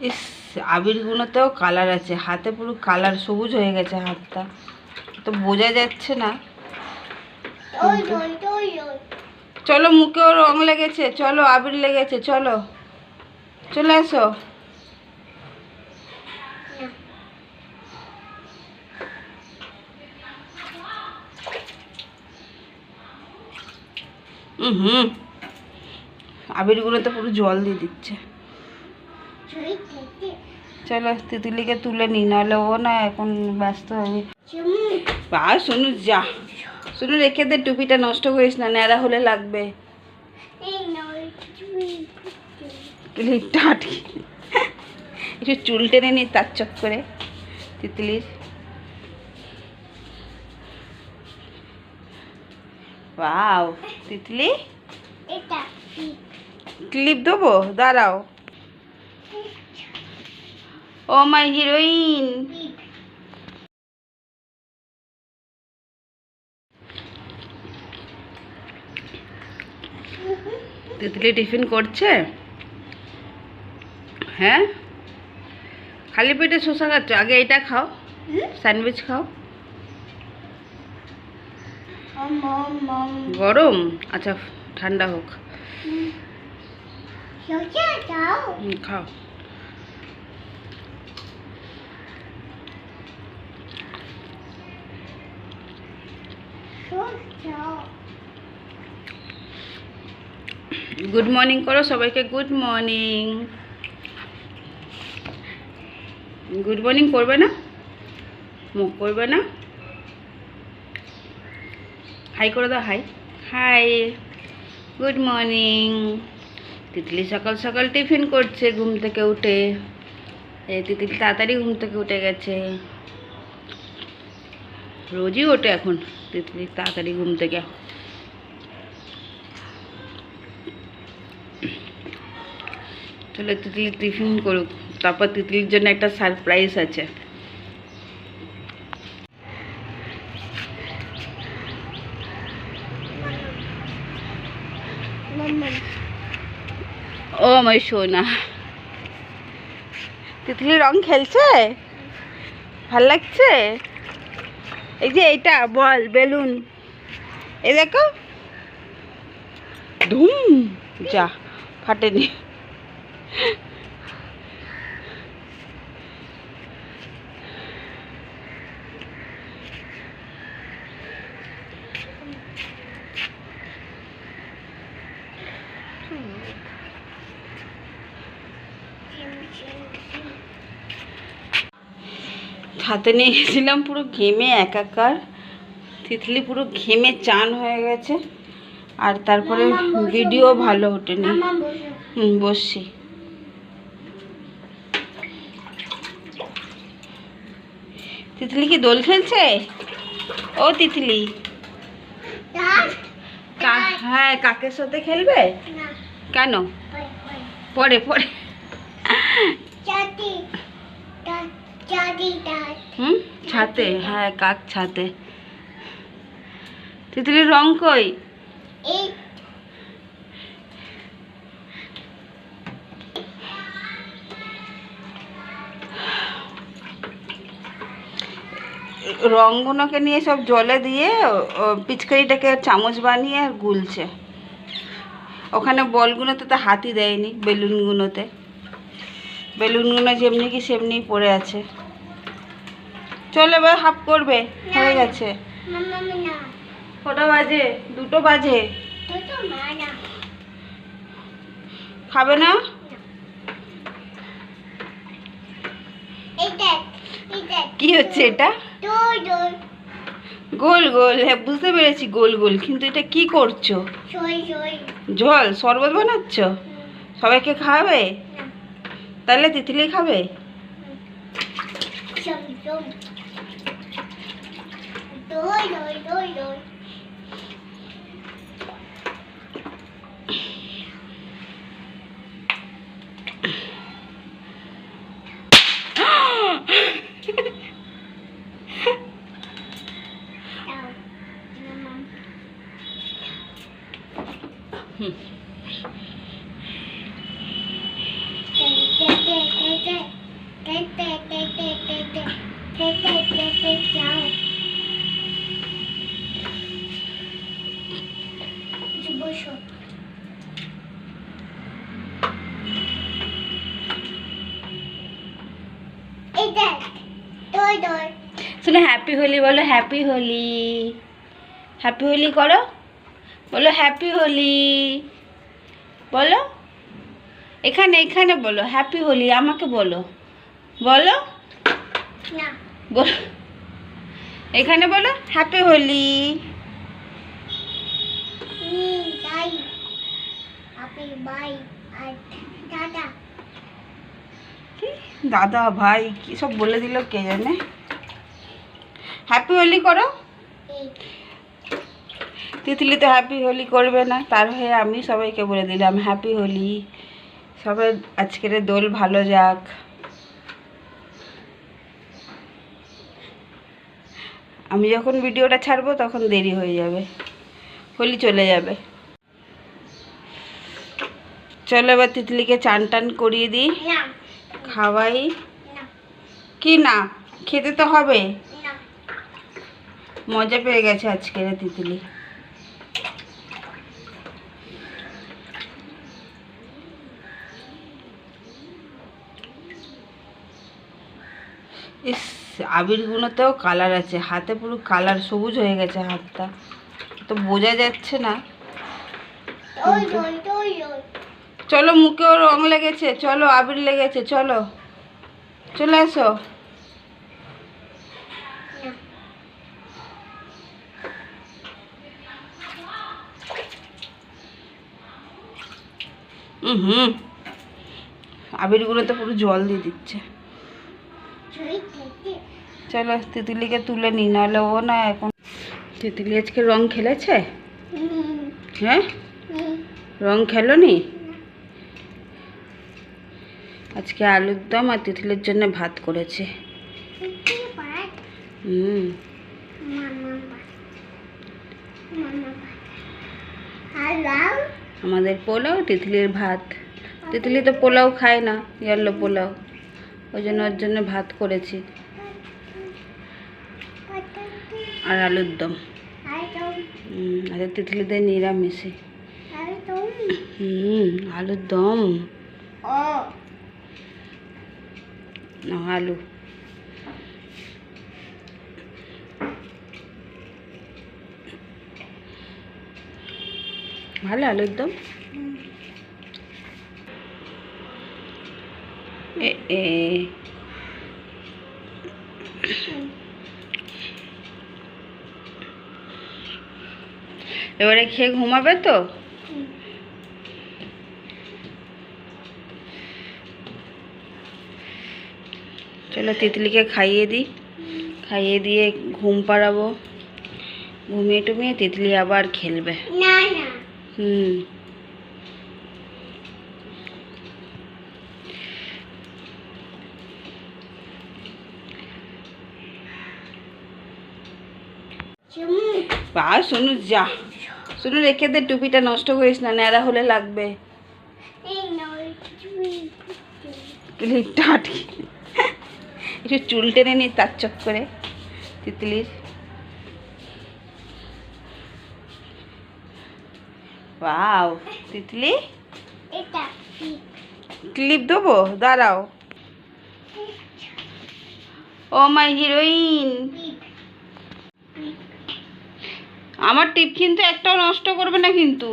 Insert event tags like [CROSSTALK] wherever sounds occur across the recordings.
ইস আবিরগুলোতেও colour আছে। হাতে পুরো কালার সবুজ হয়ে গেছে হাতটা। তো বোঝা যাচ্ছে না। চলো মুখেও রং লেগেছে। চলো আবির লেগেছে চলো। চলে এসো। হুম। আবিরগুলো তো পুরো জল দিয়ে দিচ্ছে। চলো তিতুলিকে তুলে নি নাহলে ও না এখন ব্যস্ত হবে। বা শুনু যা। শুনু রেখে দে টুপিটা নষ্ট করিস না ন্যাড়া হলে লাগবে। ক্লিপটা আটকে একটু চুল টেনে নি তার চক করে তিতলির। ওয়াও তিতলি। ক্লিপ দেবো? দাঁড়াও। Oh my heroine. তেতলি টিফিন করছে? হ্যাঁ? খালি পেটে শসা খাচ্ছ? আগে এটা খাও। স্যান্ডউইচ খাও। গরম? আচ্ছা ঠান্ডা হোক। খাও। গুড মর্নিং করো সবাইকে গুড মর্নিং গুড মর্নিং করবে না? মুখ করবে না? হাই করে দাও hi hi good morning Titli সকাল সকাল টিফিন করছে ঘুম থেকে উঠে। এই তিতলি তাড়াতাড়ি ঘুম থেকে উঠে গেছে। রোজই ওঠে এখন। তিতলি তাড়াতাড়ি ঘুম থেকে চলো তিতলি টিফিন করুক। তারপর তিতলির জন্য একটা সারপ্রাইজ আছে। ও আমার সোনা। তিতলি রং খেলছে? ভালো লাগছে? এই যে এইটা বল বেলুন। এ দেখো। ধুম যা ফাটেনি। হাতে নিয়ে গেছিলাম পুরো ঘেমে একাকার। তিতলি পুরো ঘেমে চান হয়ে গেছে। আর তারপরে ভিডিও ভালো ওঠেনি। বসছি। তিতলি কি দোল খেলছে? ও তিতলি। হ্যাঁ কাকের সাথে খেলবে? কেন? পরে পরে। হুম? ছাতে হ্যাঁ কাক ছাতে। তিতলির রং কই? রঙগুলোকে নিয়ে সব জলে দিয়ে পিচকারিটাকে চামচ বানিয়ে আর গুলছে। ওখানে বলগুলোতে তো হাতি দেয়নি বেলুনগুলোতে। বেলুনগুলো যেমনি কি সেমনি পড়ে আছে। চলে এবার হাফ করবে হয়ে গেছে। কটা বাজে? দুটো বাজে। খাবে না? কি হচ্ছে এটা? গোল গোল। হ্যাঁ বুঝতে পেরেছি গোল গোল। কিন্তু এটা কি করছ? জল শরবত বানাচ্ছ? সবাইকে খাওয়াবে? তাহলে তিতলি খাবে সব শুনে হ্যাপি হোলি বলো হ্যাপি হোলি। হ্যাপি হোলি করো। বলো হ্যাপি হোলি। বলো। এখানে এখানে বলো হ্যাপি হোলি আমাকে বলো। বলো। না। বলো। এখানে বলো হ্যাপি হোলি দাদা ভাই কি সব বলে দিল কে জানে? হ্যাপি হোলি করো। তিতলি তো হ্যাপি হোলি করবে না তার হয়ে আমি সবাইকে বলে দিলাম হ্যাপি হোলি সবাই আজকের দোল ভালো যাক। আমি যখন ভিডিওটা ছাড়বো তখন দেরি হয়ে যাবে। হোলি চলে যাবে। চলো এবার তিতলিকে চান টান করিয়ে দিই। খাওয়াই। কি না? খেতে তো হবে। মজা পেয়ে গেছে আজকের তিতলি ইস আবিরগুলোতেও কালার আছে। হাতে পুরো কালার সবুজ হয়ে গেছে হাতটা। তো বোঝা যাচ্ছে না। চলো মুখেও রং লেগেছে। চলো আবির লেগেছে চলো। চলে আসো হুম। আবিরগুলো তো পুরো জল দিয়ে দিচ্ছে। চলো, তিতুলিকে তুলে নি, নাহলে ও না এখন তিতুলি আজকে রং খেলেছে? হ্যাঁ? রং খেলো নি আজকে আলুর দম আর তিতুলির জন্য ভাত করেছে। হুম। আমাদের পোলাও, তিতলির ভাত। তিতলি তো পোলাও খায় না, ইয়াল্লো পোলাও। ওই জন্য ওর জন্য ভাত করেছি। আর আলুর দম। আর তিতলিদের নিরামিষে। হুম, আলুর দম। আলু। ভালো আলুর দম এ এ এবারে খেয়ে ঘুমাবে তো? চলো তিতলিকে খাইয়ে দিই। খাইয়ে দিয়ে ঘুম পাড়াবো। ঘুমিয়ে টুমিয়ে তিতলি আবার খেলবে। হুম। বা শুনু যা। শুনু রেখে দে টুপিটা নষ্ট করিস না ন্যাড়া হলে লাগবে। আটকে একটু চুল টেনে নি তার চক করে তিতলির। ওয়াও তিতলি। ক্লিপ দেবো? দাঁড়াও। Oh my heroine. আমার টিপ কিন্তু একটাও নষ্ট করবে না কিন্তু।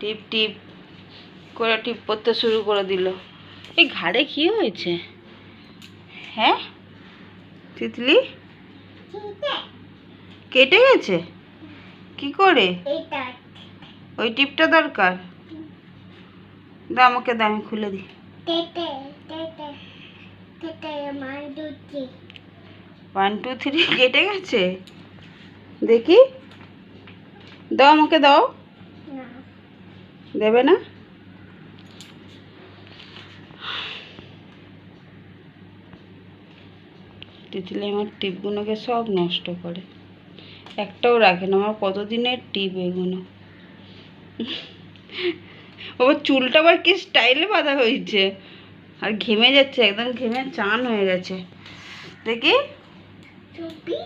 টিপ টিপ করে টিপ করতে শুরু করে দিল। এই ঘাড়ে কি হয়েছে? হ্যাঁ? তিতলি? কেটে গেছে? কি করে? ওই টিপটা দরকার? দা আমাকে দা আমি খুলে দিই তেতে তেতে তেতে আমার দুটি ওয়ান টু থ্রি কেটে গেছে? দেখি। দাও আমাকে দাও। দেবে না? তিতলি আমার টিপগুলোকে সব নষ্ট করে। একটাও রাখে না আমার কতদিনের টিপ এগুলো? বাবা চুলটা আবার কি স্টাইলে বাঁধা হয়েছে? আর ঘেমে যাচ্ছে একদম ঘেমে চান হয়ে গেছে। দেখি। টুপি [GASPS]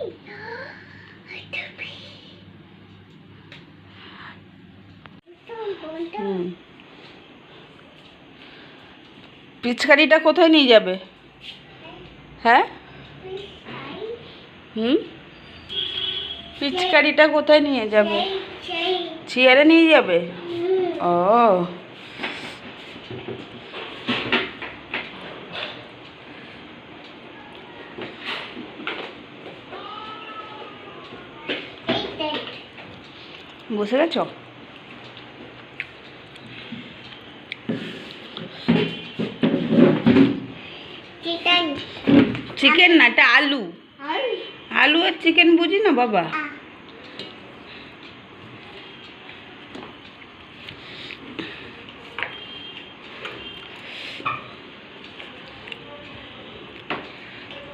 পিচকারিটা কোথায় নিয়ে যাবে? হ্যাঁ? হুম? পিচকারিটা কোথায় নিয়ে যাবে? চেয়ারে নিয়ে যাবে? ও। বসে গেছো? চিকেন না এটা আলু। আলু আর চিকেন বুঝি না বাবা?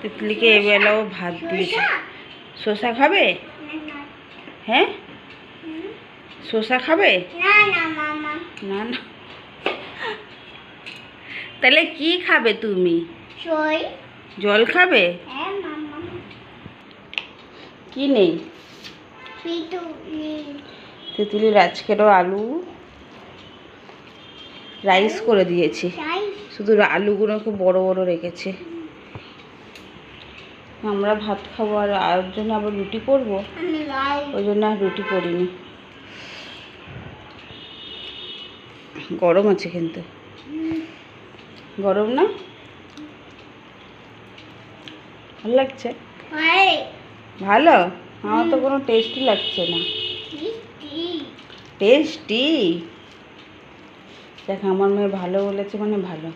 তিতলিকে এবেলাও ভাত দিয়েছে। শসা? খাবে? হ্যাঁ? শসা খাবে? না না তাহলে কি খাবে তুমি? জল খাবে? হ্যাঁ কি নেই? তিতলির আজকেরও আলু। রাইস করে দিয়েছি। শুধু আলুগুলোকে বড় বড় রেখেছে। আমরা ভাত খাব আর আর জন্য আবার রুটি করব? ওই জন্য আর রুটি করিনি। গরম আছে কিন্তু। গরম না? ভালো লাগছে? ভালো? আমার তো কোনো টেস্টই লাগছে না। টেস্টি দেখ আমার মেয়ে ভালো বলেছে মানে ভালো।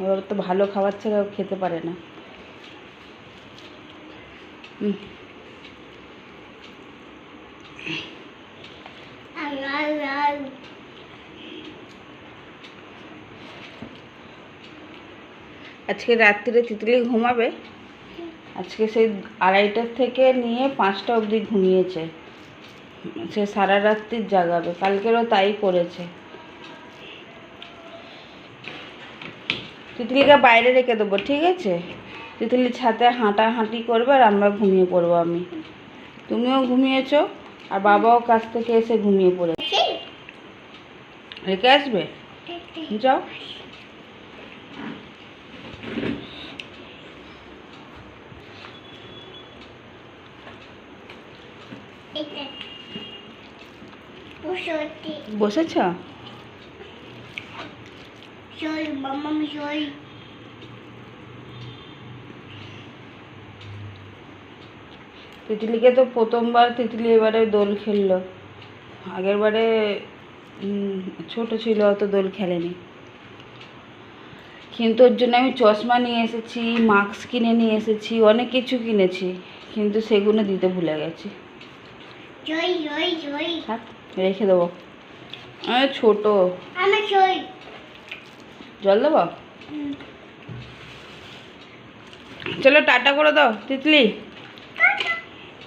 ওর তো ভালো খাবার ছাড়া খেতে পারে না। হুম, আজকে রাত্রিরে তিতলি ঘুমাবে। আজকে সেই আড়াইটার থেকে নিয়ে পাঁচটা অবধি ঘুমিয়েছে। সে সারা রাত্রি জাগাবে। কালকেরও তাই করেছে। তিতলিকে বাইরে রেখে দেবো, ঠিক আছে? তিতলি ছাতে হাঁটাহাঁটি করবে আর আমরা ঘুমিয়ে পড়ব আমি। তুমিও ঘুমিয়েছো আর বাবাও কাছ থেকে এসে ঘুমিয়ে পড়েছে। রেখে আসবে? যাও। বসেছ? তিতলিকে তো প্রথমবার তিতলি এবারে দোল খেললো। আগের বারে ছোট ছিল অত দোল খেলেনি। কিন্তু ওর জন্য আমি চশমা নিয়ে এসেছি মাস্ক কিনে নিয়ে এসেছি অনেক কিছু কিনেছি কিন্তু সেগুলো দিতে ভুলে গেছি। রেখে দেবো। ছোট। জল দেবো? চলো টাটা করে দাও তিতলি।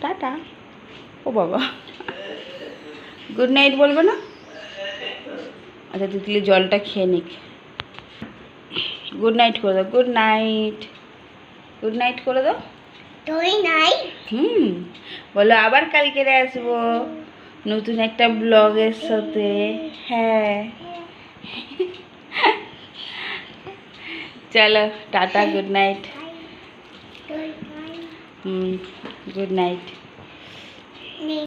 টাটা। ও বাবা। গুড নাইট বলবে না? আচ্ছা তিতলি জলটা খেয়ে নিক। গুড নাইট করে দাও গুড নাইট। গুড নাইট করে দাও। তুই নাই। হুম বলো আবার কালকে আসব। নতুন একটা ব্লগের সাথে। হ্যাঁ। চলো tata good night hmm good night নেই।